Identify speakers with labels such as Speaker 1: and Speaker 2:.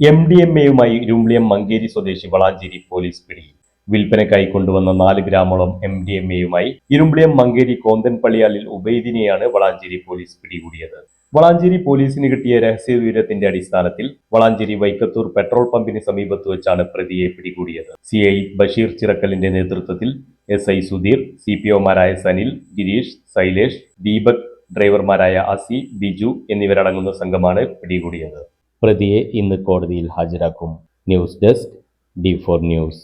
Speaker 1: M D M എയുമായി ഇരുമ്പിളിയം മങ്കേരി സ്വദേശി Valanchery police പിടി വിൽപ്പനയ്ക്കായി കൊണ്ടുവന്ന നാല് ഗ്രാമോളം എം ഡി എം എയുമായി ഇരുമ്പിളിയം മങ്കേരി കോന്തൻപള്ളിയാലിൽ ഉബൈദിനെയാണ് വളാഞ്ചേരി പോലീസ് പിടികൂടിയത്. വളാഞ്ചേരി പോലീസിന് കിട്ടിയ രഹസ്യ വിവരത്തിന്റെ അടിസ്ഥാനത്തിൽ വളാഞ്ചേരി വൈക്കത്തൂർ പെട്രോൾ പമ്പിന് സമീപത്ത് വെച്ചാണ് പ്രതിയെ പിടികൂടിയത്. സി ഐ ബഷീർ ചിറക്കലിന്റെ നേതൃത്വത്തിൽ S I Sudheer C P ഒമാരായ Sanil Girish Shailesh Deepak ഡ്രൈവർമാരായ അസി ബിജു എന്നിവരടങ്ങുന്ന സംഘമാണ് പിടികൂടിയത്. പ്രതിയെ ഇന്ന് കോടതിയിൽ ഹാജരാക്കും. News desk D four news.